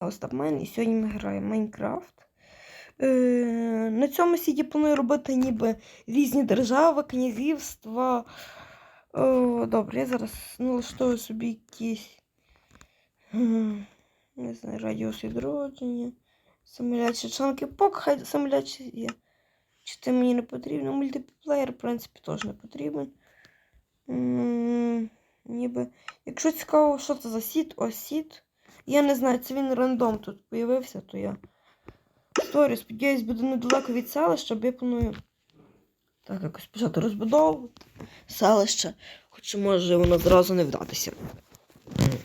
Остап Мен, і сьогодні ми граємо Майнкрафт. Е, на цьому сіді планую робити ніби різні держави, князівства. О, добре, я зараз налаштую собі якісь. Не знаю, радіус відродження. Самолячі чанки. Поки хай самолячі є. Чи це мені не потрібно? Мультиплеєр, в принципі, теж не потрібен. М, Ніби. Якщо цікаво, що це за сіт, ось сіт. Я не знаю, це він рандом тут появився, то я. Сторі, сподіваюсь, буде недалеко від селища, бо я планую. Так, якось почати розбудову селище. Хоча може воно зразу не вдатися.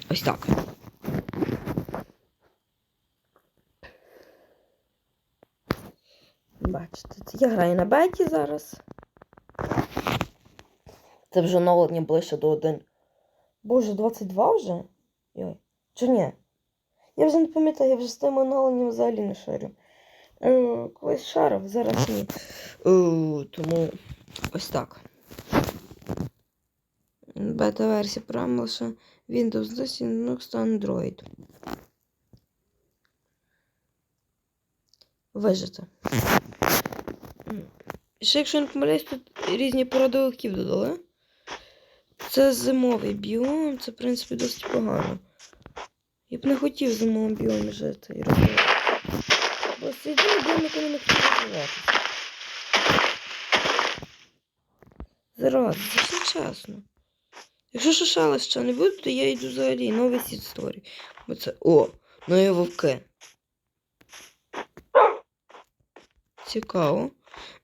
Ось так. Бачите, це я граю на беті зараз. Це вже оновлення ближче до 1. Боже, 22 вже? Йой. Чи ні? Я вже не пам'ятаю, я вже з тим оновленням взагалі не шарю. Е, колись шарив, зараз ні. Е, тому ось так. Бета-версія прямо Windows 10, Linux та Android. Вижити. Ще якщо не помиляюсь, тут різні породи вовків додали. Це зимовий біом, це, в принципі, досить погано. Я б не хотів в зимовому біомі жити і розвивати. Бо це єдиний біом, який не хотів розвиватися. Зараз, це все чесно. Якщо шашала ще не буде, то я йду взагалі новий сіт сторі. Бо це. О, нові вовки. Цікаво.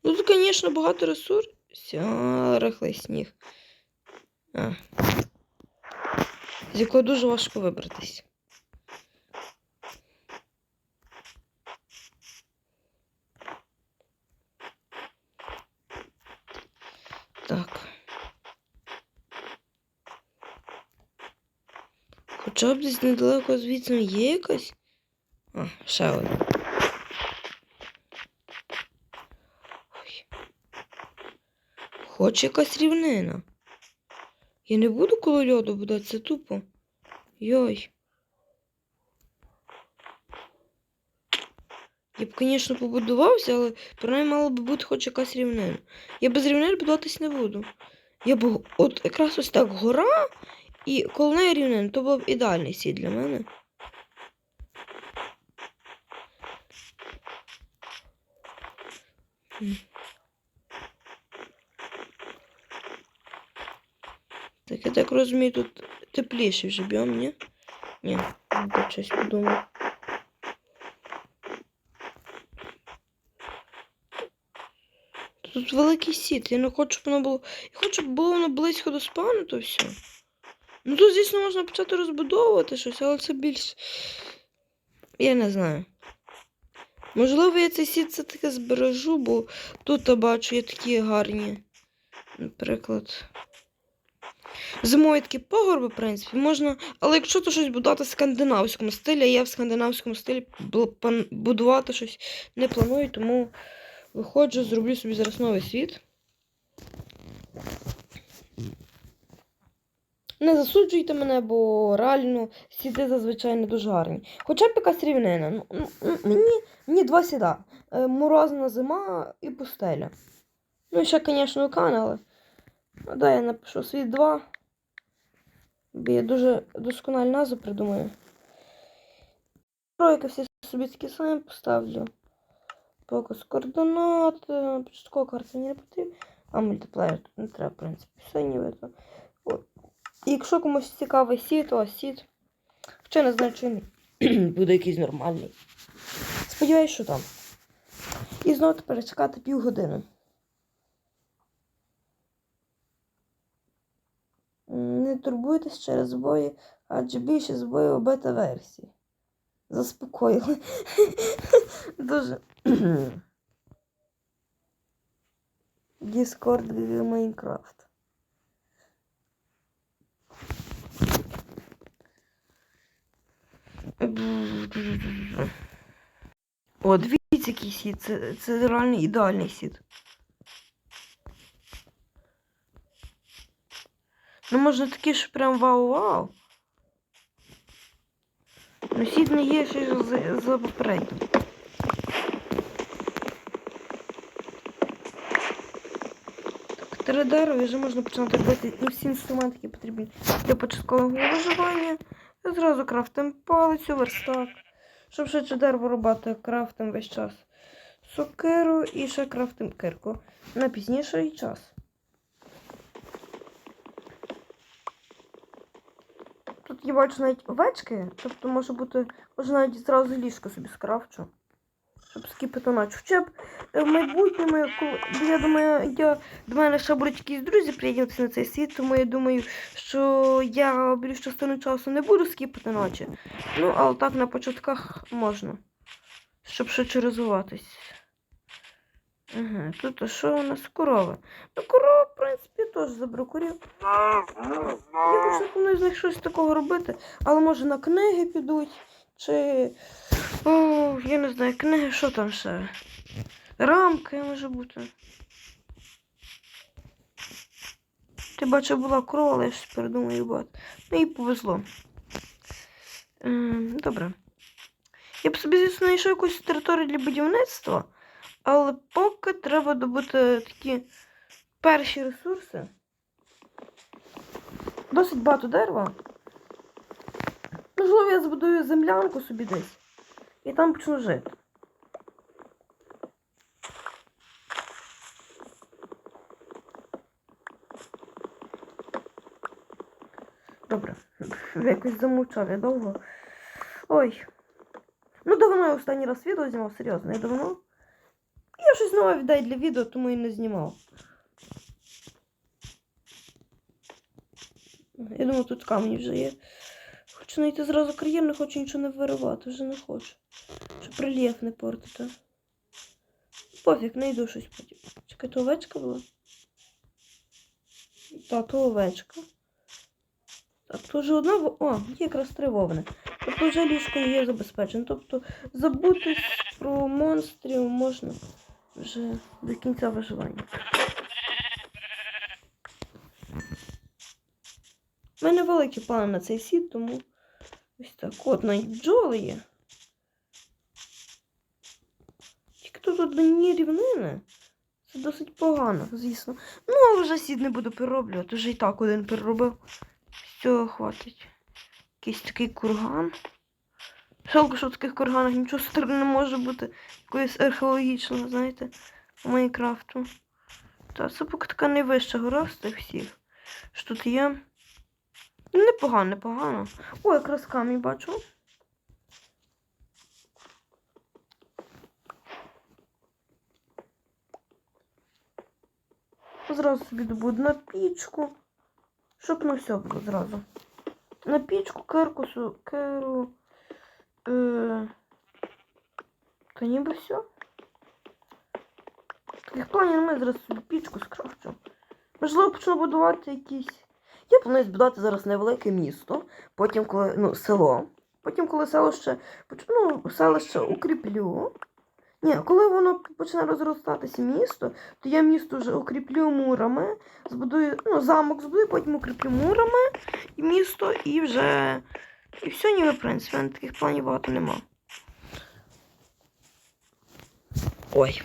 Ну тут, звісно, багато ресурсів. А, сніг. А. З якого дуже важко вибратись. Так. Хоча б десь недалеко звідси є якась. А, ще одна. Ой. Хоч якась рівнина. Я не буду коло льоду будувати, це тупо. Йой. Я б, звісно, побудувався, але принаймні мала б бути хоч якась рівнина. Я без рівнин будуватись не буду. Я б от якраз ось так гора і коло неї рівнина, то був ідеальний сід для мене. Так, я так розумію, тут тепліше вже біом, ні? Ні, я щось подумав. Тут великий сіт, я не хочу, щоб воно було. Я хочу, щоб було воно близько до спану, то все. Ну тут, звісно, можна почати розбудовувати щось, але це більш. Я не знаю. Можливо, я цей сіт все таки збережу, бо тут я бачу є такі гарні. Наприклад. Зимові такі пагорби, в принципі, можна. Але якщо то щось будувати в скандинавському стилі, я в скандинавському стилі будувати щось не планую, тому виходжу, зроблю собі зараз новий світ. Не засуджуйте мене, бо реально сіди зазвичай не дуже гарні. Хоча б якась рівнина. Ну, ну, ну, мені, мені два сіда. Е, Морозна зима і пустеля. Ну, ще, звісно, океан, але. Ну, дай я напишу світ 2. Бо я дуже доскональну назву придумаю. Тройки всі собі такі самі поставлю. Показ координат. е, Початкова карта не потрібна. А мультиплеєр не треба, в принципі. Все нібито. От. І якщо комусь цікавий сіт, то сіт. Хоча не знаю, чи буде якийсь нормальний. Сподіваюсь, що там. І знову тепер чекати півгодини. Не турбуйтесь через збої, адже більше збоїв у бета-версії. Заспокоїли. Дуже. Discord Майнкрафт. О, дивіться, який сіт. Це, це реально ідеальний сіт. Ну, можна такі, що прям вау-вау. Ну, сід не є ще за, за попередній. Три дерева вже можна починати робити і всі інструменти, які потрібні для початкового виживання. Зразу крафтим палицю, верстак. Щоб швидше дерево рубати, крафтим весь час. Сокиру і ще крафтим кирку. На пізніший час. Тут я бачу навіть овечки, тобто може бути, може навіть зразу ліжко собі скрафчу. Щоб скіпити ночі. Хоча б е, в майбутньому, коли, я думаю, я, до мене ще будуть якісь друзі приєднатися на цей світ, тому я думаю, що я більш частину часу не буду скіпати ночі. Ну, але так на початках можна. Щоб швидше розвиватись. Ага, тут а що у нас корови? Ну, корова, в принципі, теж заберу корів. Я хочу з них щось такого робити, але може на книги підуть, чи. О, я не знаю, книги, що там ще? Рамки може бути. Ти бачив, була корова, але я щось передумаю багато. Ну і повезло. Ем, добре. Я б собі, звісно, знайшов якусь територію для будівництва, але поки треба добути такі перші ресурси. Досить багато дерева. Можливо, я збудую землянку собі десь. І там почну жити. Добре. Якось замовчав я довго. Ой. Ну, давно я останній раз відео знімав, серйозно, я давно. Я щось нове віддаю для відео, тому і не знімав. Я думаю, тут камені вже є. Хочу знайти зразу кар'єр, не хочу нічого не виривати, вже не хочу. Щоб рельєф не портити. Пофіг, знайду щось потім. Чекай, то овечка була? Та, то овечка. Так, то вже одна. О, є якраз три вовни. Тобто вже ліжко є забезпечено. Тобто забути про монстрів можна вже до кінця виживання. У мене великі плани на цей сіт, тому ось так. От навіть бджоли є. Тільки тут одні рівнини. Це досить погано, звісно. Ну, але вже сід не буду перероблювати, вже і так один переробив. Цього хватить. Якийсь такий курган. Жалко, що в таких курганах нічого сторони не може бути. Якоїсь археологічного, знаєте, Майнкрафту. Та це поки така найвища гора з тих всіх. Що тут є. Непогано, непогано. О, якраз камінь бачу. Зразу собі добуду на пічку. Щоб на все було зразу. На пічку, кирку, сукеру. Е... Та ніби все. Таких планів немає, зараз собі пічку скрафчу. Можливо, почну будувати якісь. Я планую збудувати зараз невелике місто, потім коли. Ну, село. Потім, коли селище, ну, селище укріплю. Ні, коли воно почне розростатися місто, то я місто вже укріплю мурами, збудую, ну, замок збудую, потім укріплю мурами і місто, і вже. І все, ніби, в принципі, в мене таких планів багато нема. Ой.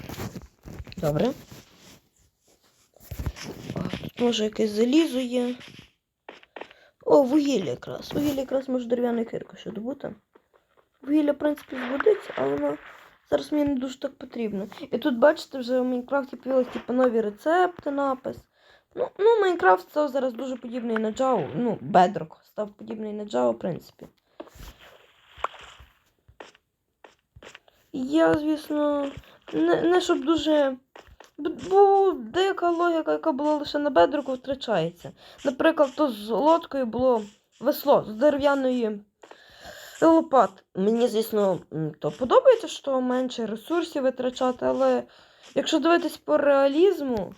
Добре. Тут може якесь залізо є. О, вугілля якраз. Вугілля якраз може дерев'яна кирка ще добути. Вугілля, в принципі, згодиться, але воно зараз мені не дуже так потрібно. І тут, бачите, вже в Майнкрафті появилися типу, нові рецепти, напис. Ну, ну, Майнкрафт став зараз дуже подібний на Java. Ну, Bedrock став подібний на Java, в принципі. Я, звісно, не, не щоб дуже. Бо деяка логіка, яка була лише на бедроку, втрачається. Наприклад, то з лодкою було весло з дерев'яної лопат. Мені, звісно, то подобається, що менше ресурсів витрачати, але якщо дивитись по реалізму,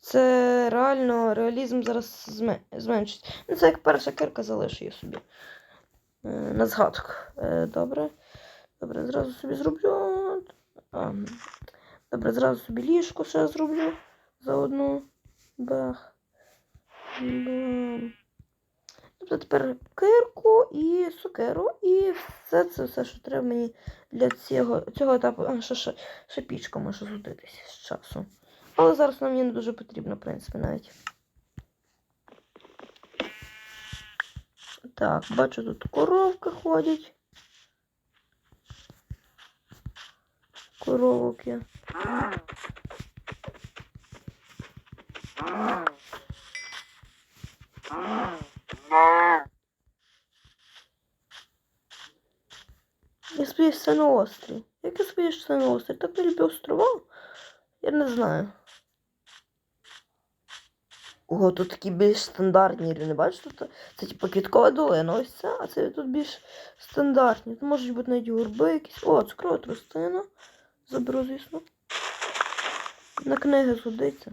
це реально реалізм зараз зме- зменшить. Ну, це як перша кирка залишу я собі. Е, На згадку. Е, Добре. Добре, зразу собі зроблю. Добре, зразу собі ліжко ще зроблю заодно. Бах. Бам. Тобто тепер кирку і сокеру, і все це все, що треба мені для цього, цього етапу. А, ще, ще, ще пічка може згодитись з часу. Але зараз вона мені не дуже потрібна, в принципі, навіть. Так, бачу, тут коровки ходять. Коровок є. Я сподіваюся, на острів. Як я сподіваюся, це на острів? Так не люблю острова? Я не знаю. Ого, тут такі більш стандартні рівни. Бачите, тут це типу квіткова долина, ось це, а це тут більш стандартні. Тут можуть бути навіть горби якісь. О, цукрова тростина. Заберу, звісно. На книги згодиться.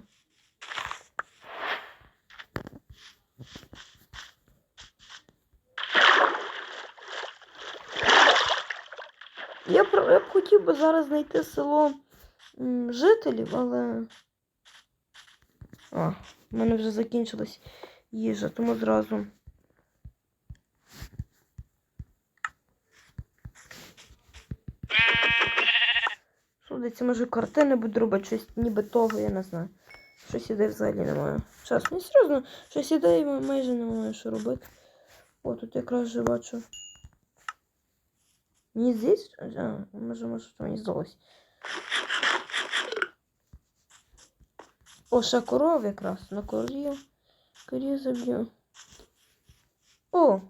Я б, я б хотів би зараз знайти село жителів, але. А, в мене вже закінчилась їжа, тому зразу. Судиться, може картини будуть робити щось ніби того, я не знаю. Щось ідей взагалі немає. Чесно, серйозно, щось ідей ма- майже немає, що робити. О, тут якраз вже бачу. Не здесь? А, може, може, що мені здалось. О, ще коров якраз. На корів. Корів заб'ю. О!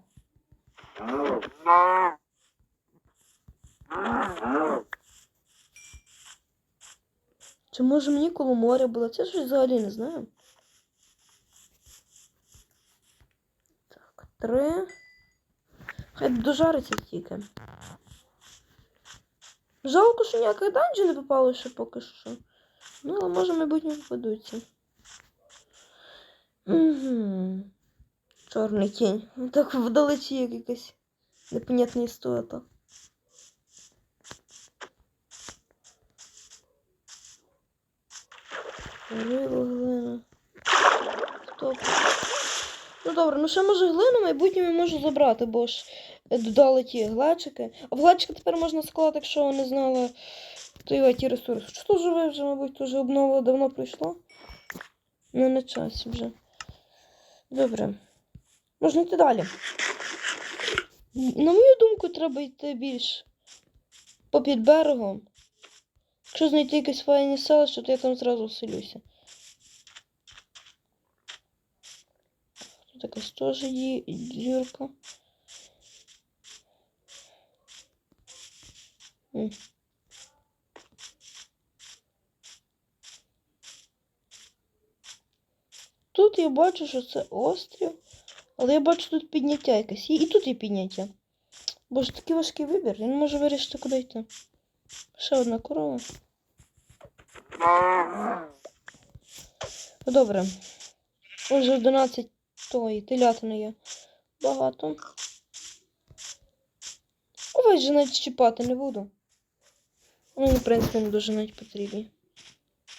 Чи може мені коло моря було? Це щось взагалі не знаю. Так, три. Хай дожариться тільки. Жалко, що ніяких данжі не попало ще поки що. Ну, але може, майбутнє попадуться. Угу. Чорний кінь. Ну, Так вдалечі як якась непонятна істота. Глина. Стоп. Ну добре, ну ще може глину в майбутньому можу забрати, бо ж додали ті глечики. А в глечики тепер можна склати, якщо не знала, то й ті ресурси. Що живе вже, мабуть, вже обнова давно пройшло. Ну, на часі вже. Добре. Можна йти далі. На мою думку, треба йти більш попід берегом. Якщо знайти якесь файне селище, то я там зразу вселюся. Тут якась теж є дірка. Тут я бачу, що це острів, але я бачу тут підняття якесь. І тут є підняття. Боже, такий важкий вибір. Не можу вирішити, куди йти. Ще одна корова. Ну, Добре. Уже 11 тої телятини є. Багато. Овець же навіть чіпати не буду. Вони, в принципі, не дуже навіть потрібні.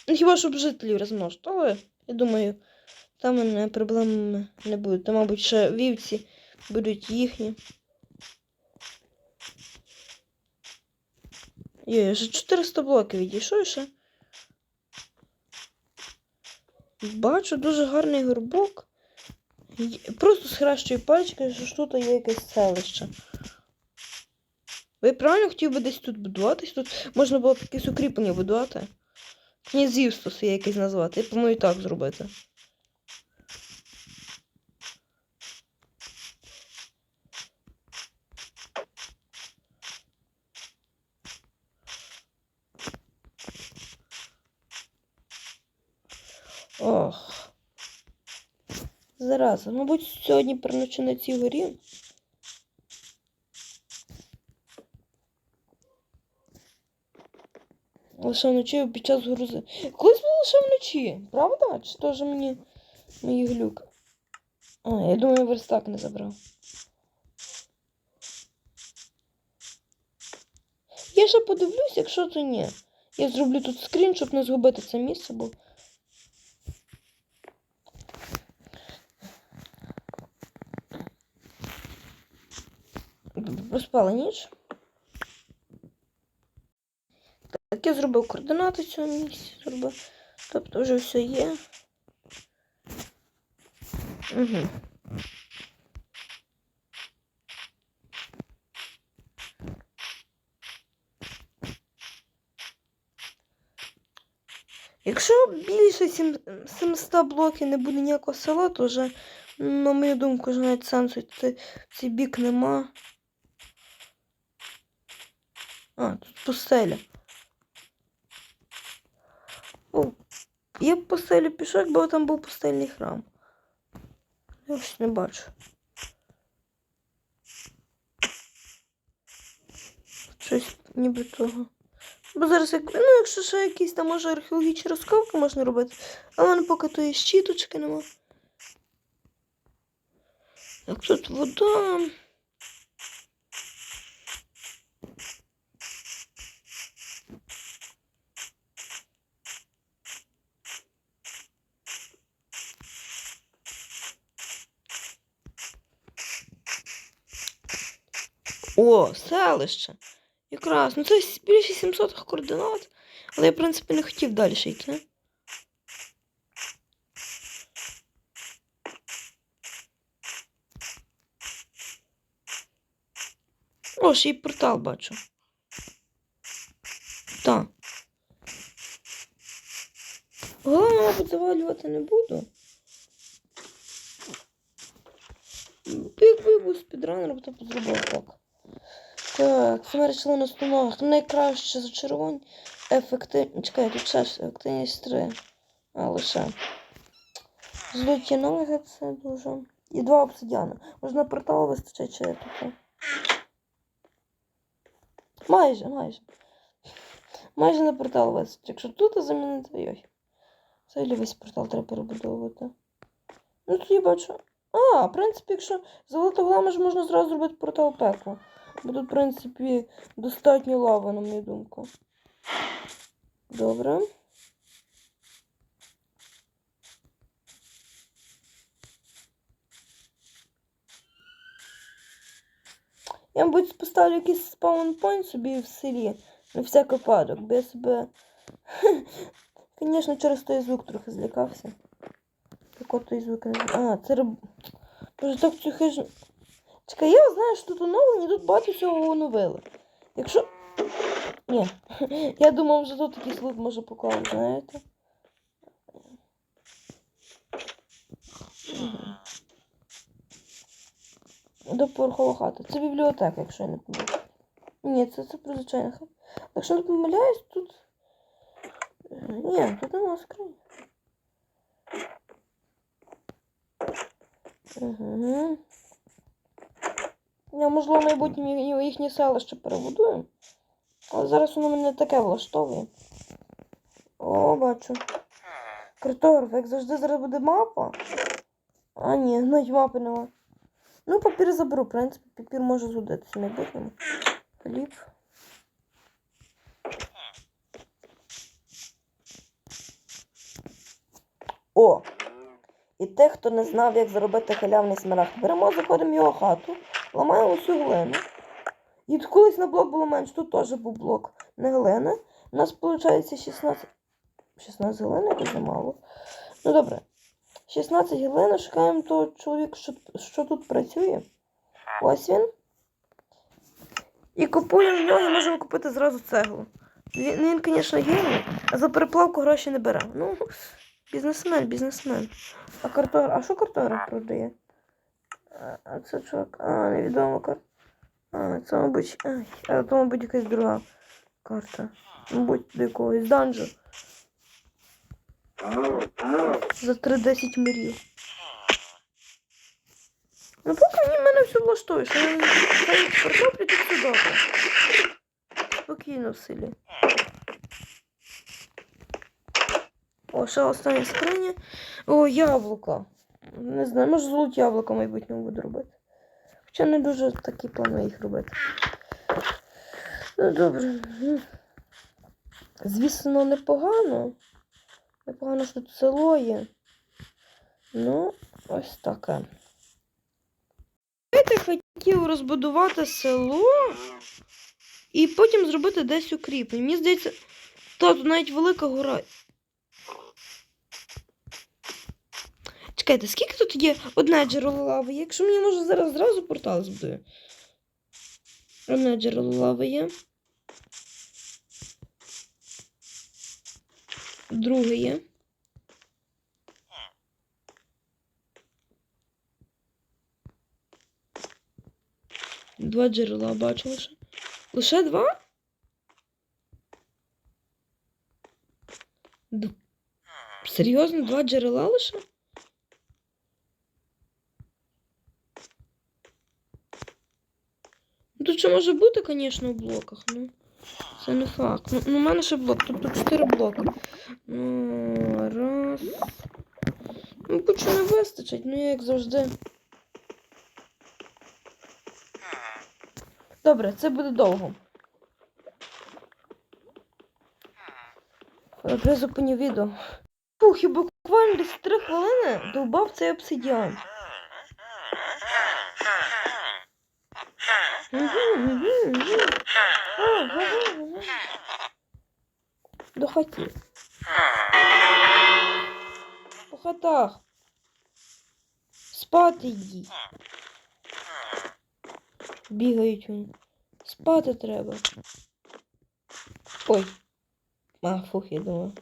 Ну, хіба щоб жителів розмножити, але я думаю, там мене проблем не буде. Там, мабуть, ще вівці будуть їхні. Є, вже 400 блоків відійшов ще. Бачу дуже гарний горбок. Просто схрещую пальчики, що тут є якесь селище. Ви правильно хотів би десь тут будуватись? Тут можна було б якесь укріплення будувати. Князівство своє якесь назвати. Я планую так зробити. Ох. Зараза, мабуть, сьогодні переночу на цій горі. Лише вночі під час грузи. Колись було лише вночі, правда? Чи теж мені мої глюк? А, я думаю, верстак не забрав. Я ще подивлюсь, якщо то ні. Я зроблю тут скрін, щоб не згубити це місце, бо. наступала ніч. Так, я зробив координати цього місця. Зробив. Тобто вже все є. Угу. Якщо більше 700 блоків не буде ніякого села, то вже, на мою думку, вже навіть сенсу йти цей бік нема. А, тут пустеля. Я б пустелю пішов, якби там був пустельний храм. Я ось не бачу. Щось ніби того. Бо зараз, як, ну, якщо ще якісь там може археологічні розкопки можна робити, а в мене поки тої щіточки нема. Як тут вода. О, селище. Якраз, ну це більше 700 координат, але я, в принципі, не хотів далі йти. О, ще й портал бачу. Так. Головне, мабуть, завалювати не буду. Якби я був спідранером, то б зробив так. Так, саме речовина установок. Найкраще зачарувань. Ефективність. Чекай, тут ще ефективність 3. А, лише. Злоті ноги це дуже. І два обсидіани. Можна порталу вистачить чи тут. Майже, майже. Майже на портал вистачить. Якщо тут замінити, йой. Взагалі весь портал треба перебудовувати. Ну тут я бачу. А, в принципі, якщо золото гламаж можна зразу зробити портал пекло. Бо в принципі, достатньо лави, на мою думку. Добре. Я, мабуть, поставлю якийсь спаунпойнт собі в селі. На всяк випадок, бо я себе. Звісно, через той звук трохи злякався. От той звук не А, це риб. Боже, так цю хижу. Чекай, я знаю, що тут оновлені, тут багато всього оновили. Якщо. Ні. Я думав, що тут якийсь лут може поклав, знаєте. Доповерхова хата. Це бібліотека, якщо я не помиляюсь. Ні, це, це прозвичайна хата. Якщо не помиляюсь, тут. Ні, тут нема скрині. Угу. Я, можливо, в майбутньому ї- їхнє селище перебудую. Але зараз воно мене таке влаштовує. О, бачу. Картограф, як завжди зараз буде мапа. А, ні, навіть мапи нема. Ну, папір заберу, в принципі, папір може згодитися в майбутньому. Хліб. О! І тих, хто не знав, як заробити халявний смарагд, беремо, заходимо в його хату, ламаємо всю глину. І колись на блок було менше, тут теж був блок не глини. У нас виходить 16. 16 глини дуже мало. Ну добре. 16 глини, шукаємо того чоловіка, що, що тут працює. Ось він. І купуємо в нього можемо купити зразу цеглу. Він, він звісно, геній, а за переплавку гроші не бере. Ну, бізнесмен, бізнесмен. А картограф, а що картограф продає? А, це чувак, а, невідомо кар. А, це, мабуть, ай, а то, мабуть, якась друга карта. Мабуть, до якогось данжу. За 3-10 мирів. Ну, поки мені мене все влаштує, що я картоплю, то все. Спокійно в селі. О, ще остання скриня. О, яблука. Не знаю, може золоті яблука майбутньому буду робити. Хоча не дуже такі планую їх робити. Ну, добре. Звісно, непогано. Непогано, що тут село є. Ну, ось таке. Этой хотів розбудувати село і потім зробити десь укріплення. Мені здається, тут навіть велика гора. Чекайте, скільки тут є одне джерело лави? Якщо мені може зараз зразу портал збудує. Одне джерело лави є. Друге є. Два джерела бачу лише. Лише два? Д... Серйозно, два джерела лише? Тут ще може бути, звісно, у блоках, ну. Це не факт. Ну, ну, у мене ще блок, тобто чотири блоки. Ну, раз. Ну, кучу не вистачить, ну як завжди. Добре, це буде довго. Призупиню відео. Фух, і буквально десь три хвилини довбав цей обсидіан. Мгм, мгм, мгм. А, ага, ага. До хаті. По хатах. Спати йдіть. Бігають вони. Спати треба. Ой. А, фух, я думаю.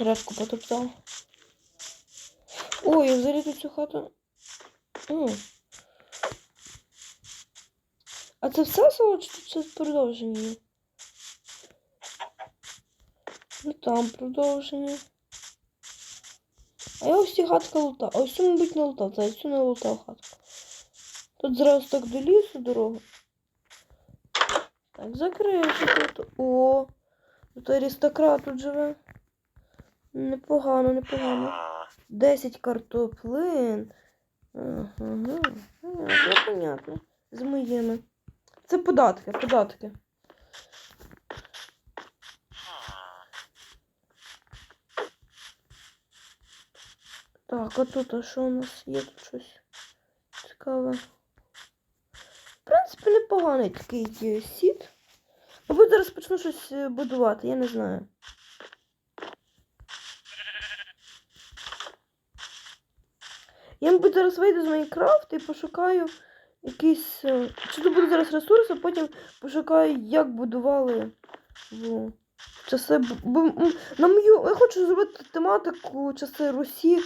Решку потоптав. Ой, я взагалі тут цю хату. О. А це все село чи ще продовження? Ну там продовження. А я ось ці хатка лутав. А ось цю, мабуть, не лутав. Та цю не лутав хатку. Тут зразу так до лісу дорога. Так, закриєш тут. О! Тут аристократ тут живе. Непогано, непогано. 10 картоплин. Ага, ага. Понятно, понятно. З моїми. Це податки, податки. Так, а тут а що у нас є тут щось цікаве? В принципі, непоганий такий сіт. Мабуть, зараз почну щось е, будувати, я не знаю. Я, мабуть, зараз вийду з Майнкрафту і пошукаю якийсь. е, Чи то буде зараз ресурс, а потім пошукаю, як будували в часи. На мою. Я хочу зробити тематику часи Русі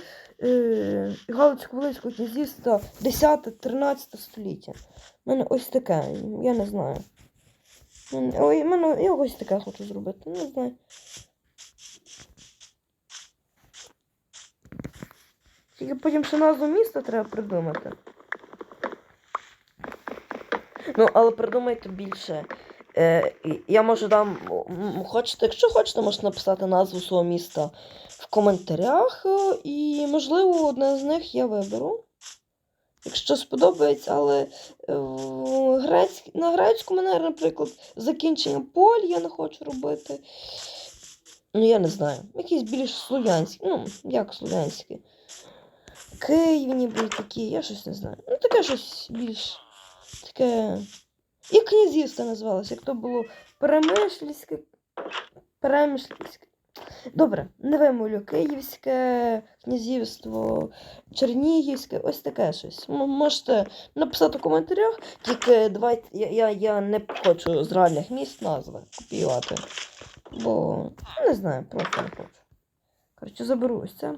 е, Галицько-Волинського князівства 10-13 століття. У мене ось таке, я не знаю. Ой, мене я ось таке хочу зробити, не знаю. Тільки потім ще назву міста треба придумати. Ну, але придумайте більше. Е, я можу дам. Хочете, якщо хочете, можете написати назву свого міста в коментарях. е, І, можливо, одне з них я виберу. Якщо сподобається, але е, в грецьк... на грецькому, мене, наприклад, закінчення поль я не хочу робити. Ну, я не знаю. Якісь більш слов'янські. Ну, як слов'янські. Київ ніби такі, я щось не знаю. Ну, таке щось більш таке. І князівство називалося, як то було Перемишльське. Перемишльське. Добре, не вимовлю Київське князівство, Чернігівське, ось таке щось. Можете написати в коментарях, тільки давайте я, я, я не хочу з реальних міст назви копіювати. Бо не знаю, просто не хочу. Коротше, заберу ось це.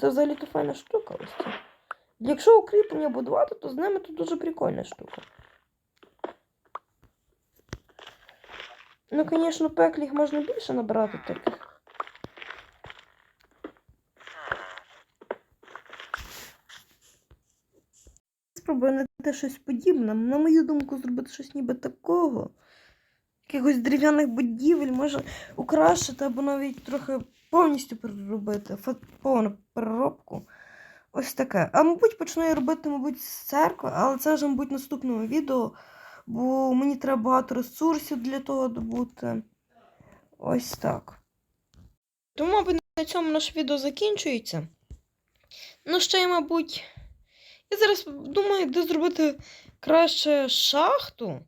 Це взагалі-то файна штука ось це. Якщо укріплення будувати, то з ними тут дуже прикольна штука. Ну, звісно, пекліх можна більше набрати таких. Спробую знайти щось подібне. На мою думку, зробити щось ніби такого. Якихось дерев'яних будівель може украшити або навіть трохи повністю переробити. Повну переробку. Ось таке. А мабуть, почну я робити, мабуть, з церкви, але це вже, мабуть, в наступному відео, бо мені треба багато ресурсів для того добути. Ось так. Тому, мабуть, на цьому наше відео закінчується. Ну, ще й, мабуть, Я зараз думаю, де зробити краще шахту.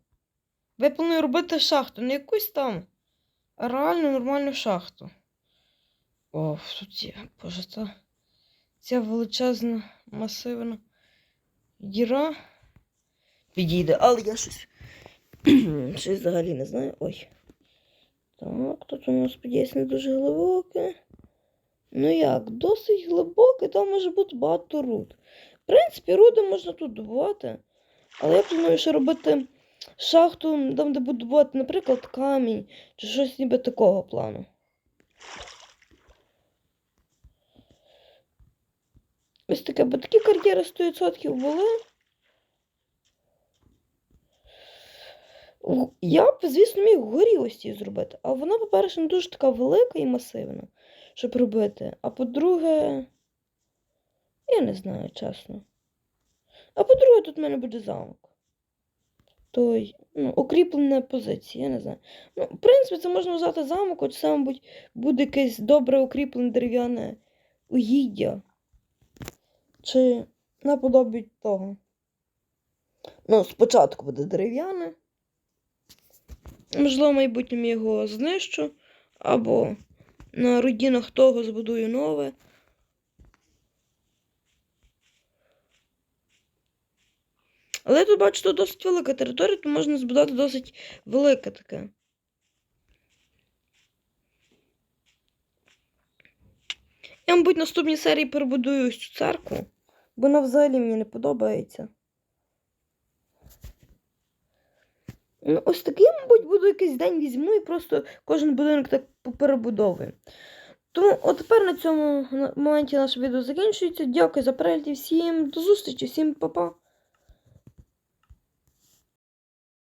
Я планую робити шахту, не якусь там, а реально нормальну шахту. О, тут є, боже, та ця величезна, масивна діра підійде, але я щось. щось взагалі не знаю. Ой. Так, тут у нас, сподіваюсь, не дуже глибоке. Ну як, досить глибоке, там може бути багато руд. В принципі, руди можна тут добувати. Але я планую ще робити шахту, там, де буду добувати, наприклад, камінь чи щось ніби такого плану. Ось таке, бо такі кар'єри 100% були. Я б, звісно, міг горі ось ці зробити, а вона, по-перше, не дуже така велика і масивна, щоб робити. А по-друге, я не знаю, чесно. А по-друге, тут в мене буде замок. Той, ну, укріплена позиція, я не знаю. Ну, в принципі, це можна вважати замок, хоч це, мабуть, буде якесь добре укріплене дерев'яне угіддя. Чи наподобі того. Ну, спочатку буде дерев'яне. Можливо, в майбутньому його знищу, або на руїнах того збудую нове. Але тут бачу, тут досить велика територія, то можна збудувати досить велике таке. Я, мабуть, наступній серії перебудую ось цю церкву, бо вона взагалі мені не подобається. Ну, ось такий, мабуть, буду якийсь день візьму і просто кожен будинок так поперебудовую. Тому от тепер на цьому моменті наше відео закінчується. Дякую за перегляд всім до зустрічі, всім па-па.